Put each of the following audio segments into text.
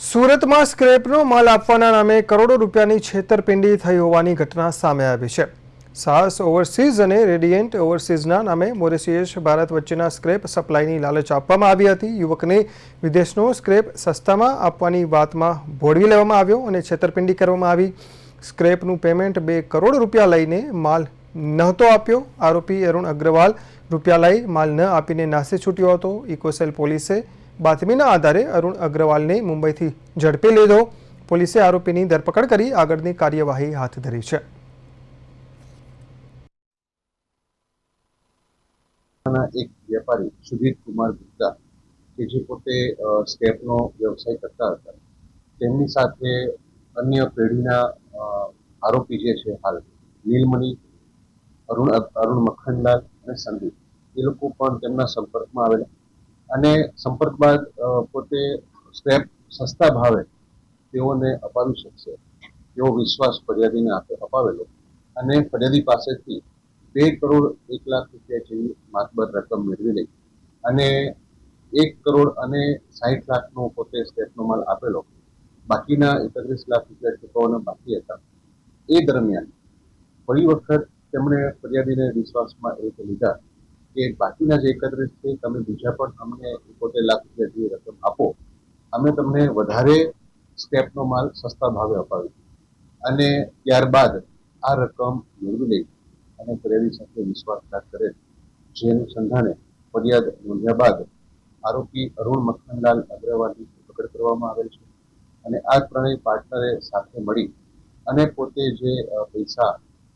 સુરતમાં સ્ક્રેપનો માલ આપવાના નામે કરોડો રૂપિયાની છેતરપિંડી થઈ હોવાની ઘટના સામે આવી છે. સાહસ ઓવરસીઝ અને રેડિયન્ટ ઓવરસીઝના નામે મોરિશિયસ ભારત વચ્ચેના સ્ક્રેપ સપ્લાયની લાલચ આપવામાં આવી હતી. યુવકને વિદેશનો સ્ક્રેપ સસ્તામાં આપવાની વાતમાં ભોળવી લેવામાં આવ્યો અને છેતરપિંડી કરવામાં આવી. સ્ક્રેપનું પેમેન્ટ બે કરોડ રૂપિયા લઈને માલ નહોતો આપ્યો. આરોપી અરુણ અગ્રવાલ રૂપિયા લઈ માલ ન આપીને નાસી છૂટ્યો હતો. ઇકોસેલ પોલીસે બાતમીના આધારે અરુણ અગ્રવાલને મુંબઈથી ઝડપી લીધો. પોલીસે આરોપીની ધરપકડ કરી આગળની કાર્યવાહી હાથ ધરી છે. એક વેપારી સુધીર કુમાર ગુપ્તા, કે જે પોતે સ્ટેપનો વ્યવસાય કરતા હતા. તેમની સાથે અન્ય પેઢીના આરોપી જે છે હાલ, નીલમણિ, અરુણ અરુણ મખનલાલ અને સંદીપ, એ લોકો પણ તેમના સંપર્કમાં આવેલા. અને સંપર્ક બાદ પોતે સ્ટેપ સસ્તા ભાવે તેઓને અપાવી શકશે. એવો વિશ્વાસ ફરિયાદીને અપાવેલો. અને ફરિયાદી પાસેથી બે કરોડ એક લાખ રૂપિયા જેવી માતબર રકમ મેળવી લઈ અને એક કરોડ અને સાહીઠ લાખનો પોતે સ્ટેપનો માલ આપેલો. બાકીના એકત્રીસ લાખ રૂપિયા ચૂકવવાના બાકી હતા. એ દરમિયાન ફરી વખત તેમણે ફરિયાદીને વિશ્વાસમાં એ લીધા. કે બાકીના જે એકત્રીસ છે, તમે બીજા પણ અમને એકોતેર લાખ રૂપિયા જેવી રકમ આપો, અમે તમને વધારે સ્ટેપનો માલ સસ્તા ભાવે અપાવીશું. અને ત્યારબાદ આ રકમ મેળવી લઈ અને પ્રેરી સાથે વિશ્વાસઘાત કરે જે અનુસંધાને ફરિયાદ નોંધ્યા બાદ આરોપી અરુણ મખનલાલ અગ્રવાલની ધરપકડ કરવામાં આવેલ છે અને આ ત્રણેય પાર્ટનરે સાથે મળી અને પોતે જે પૈસા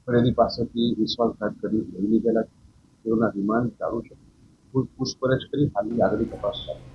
પ્રેરી પાસેથી વિશ્વાસઘાત કરી લઈ લીધેલા છે. તેઓના રિમાન્ડ ચાલુ છે. પૂછપરછ કરી હાલની આગળની તપાસ ચાલુ